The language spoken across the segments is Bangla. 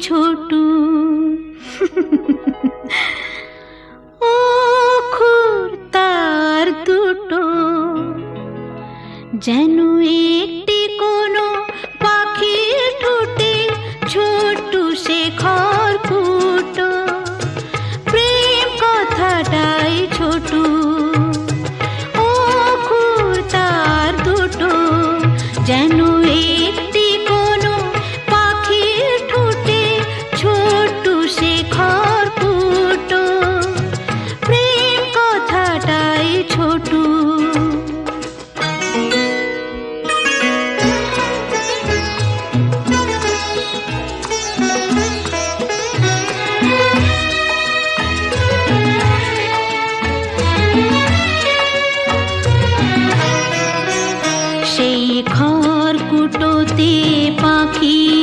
ছোট। অক্ষর তার দুটো যেন সেই খড় কুটোতে পাখি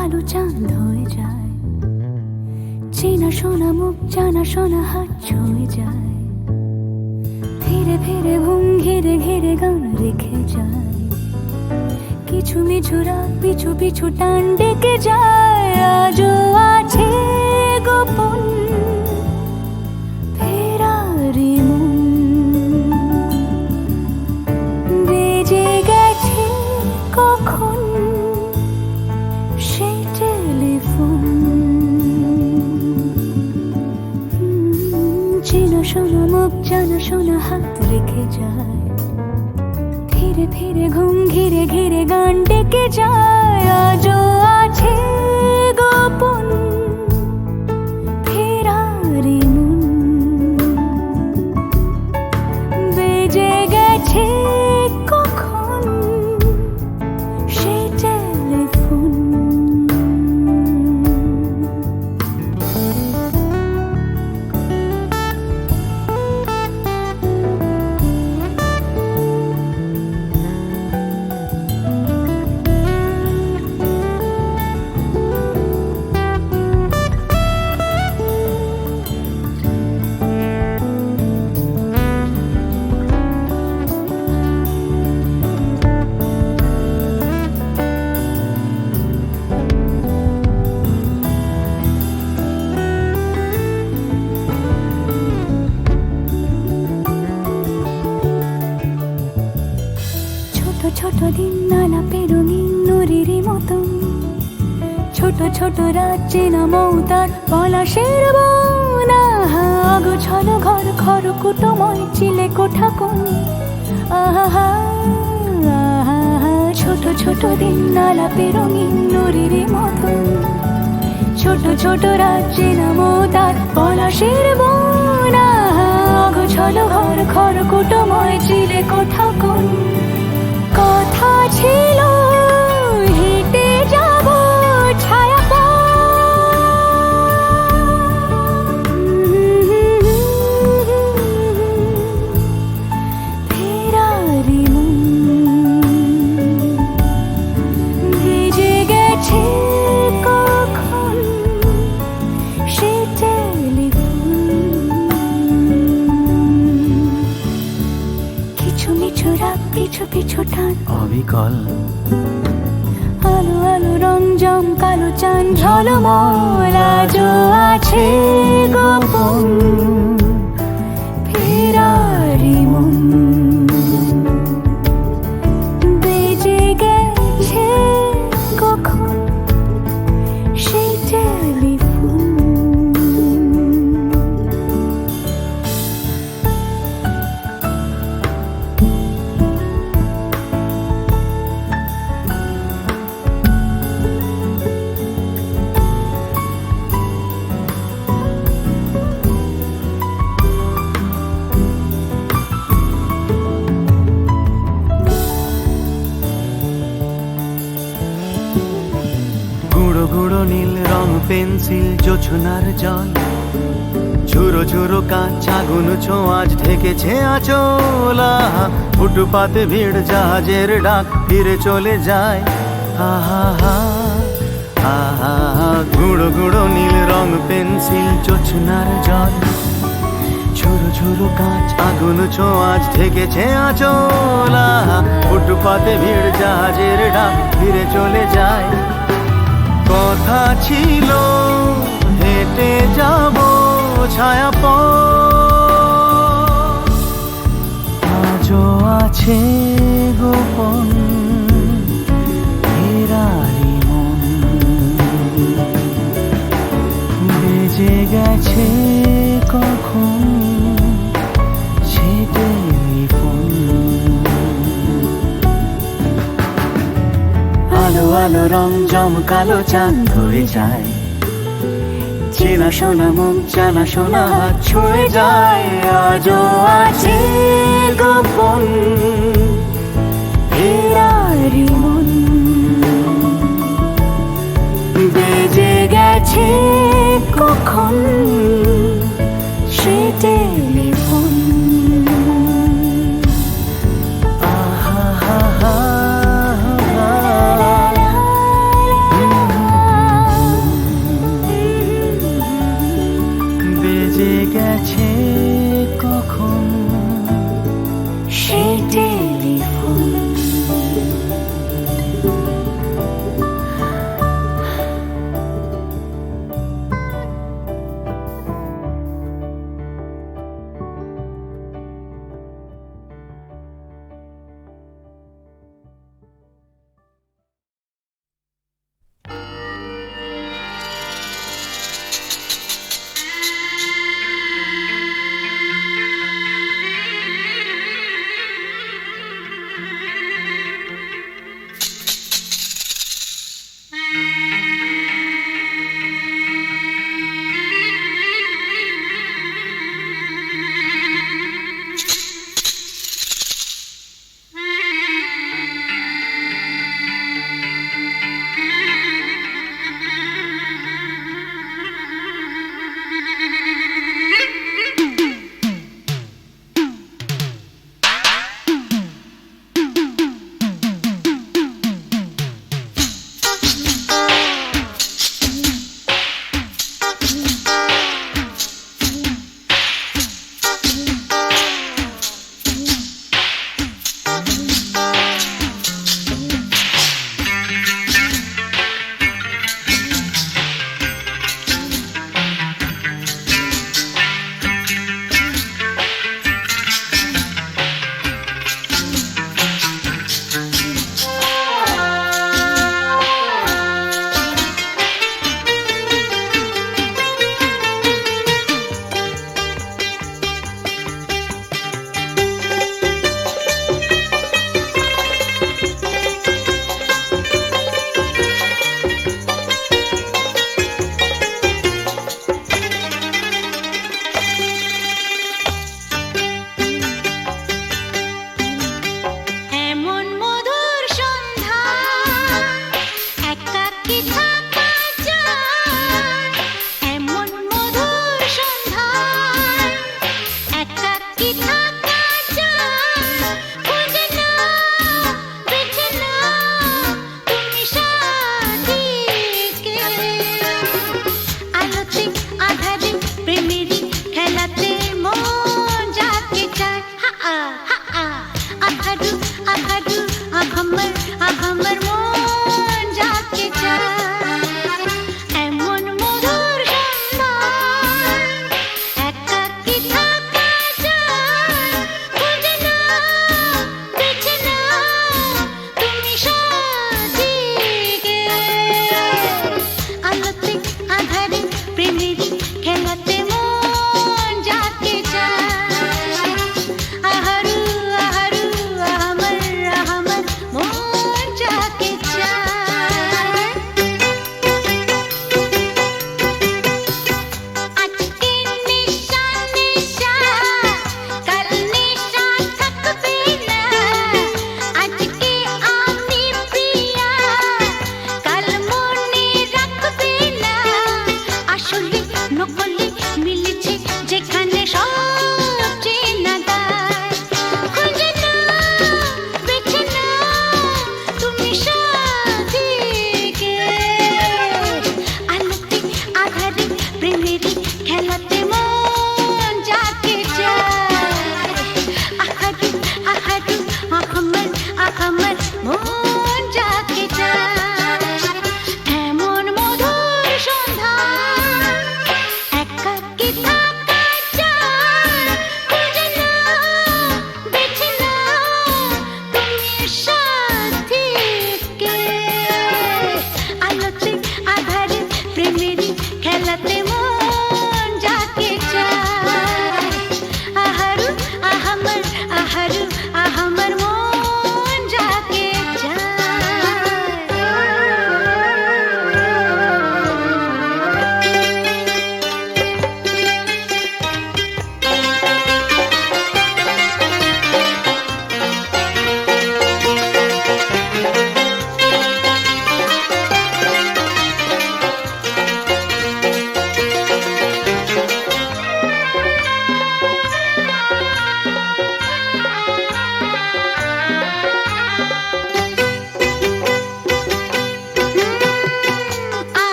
কালো চাঁদ হয়ে যায়। চেনা শোনা মুখ, জানা শোনা হাত ছুঁয়ে যায়। ধীরে ধীরে ঘুম ঘিরে ঘিরে গান রেখে যায়। কিছু মিছু রাত পিছু পিছু টান ডেকে যায়। আজও আছে গোপন রেখে যায়। ধীরে ধীরে ঘুম ঘিরে ঘিরে গান ডেকে যায়। আজও ছোট দিন নানা পেরঙিন নুরির মতন ছোট ছোট রাজ্যে না মৌতার পলাশের বনা। ছল ঘর, খর কুটময় চিলে কোঠা কোন আহা ছোট ছোট দিন নালা পেরঙিন নুরির মতন ছোট ছোট রাজ্যে না মৌতার পলাশের বনা। ছল ঘর, খর কুটময় চিলে কোঠা কোন কথা ছিল হেঁটে যাব ছায়া ফেরারি কখন সে কিছু মিছু পিছু পিছু টান অবিকল আলো আলো রং জম কালো চান ঝলমল আজও আছে গোপন। নীল রং পেন্সিল জোছনার জল। ঝুরো ঝুরো কাঁচ আগুন ছোঁয়াজ ঢেকেছে আচলা। ফুটপাতে ভিড় জাহাজের ডাক ফিরে চলে যায়। হা হা গুঁড়ো গুঁড়ো নীল রং পেন্সিল জোছনার জল। ঝুরো ঝুরো কাঁচ আগুন ছোঁয়াজ ঢেকেছে আচলা। ফুটপাতে ভিড় জাহাজের ডাক ফিরে চলে যায়। কথা ছিল হেঁটে যাব ছায়া আজও আছে গোপন ফেরারি মন। বেজে গেছে কখন আলো রং জমকালো চাঁদ হয়ে যায়। চেনা মুখ জানা শোনা হাত ছুঁয়ে যায়। আজও আছে গোপন মন। বেজে গেছে কখন?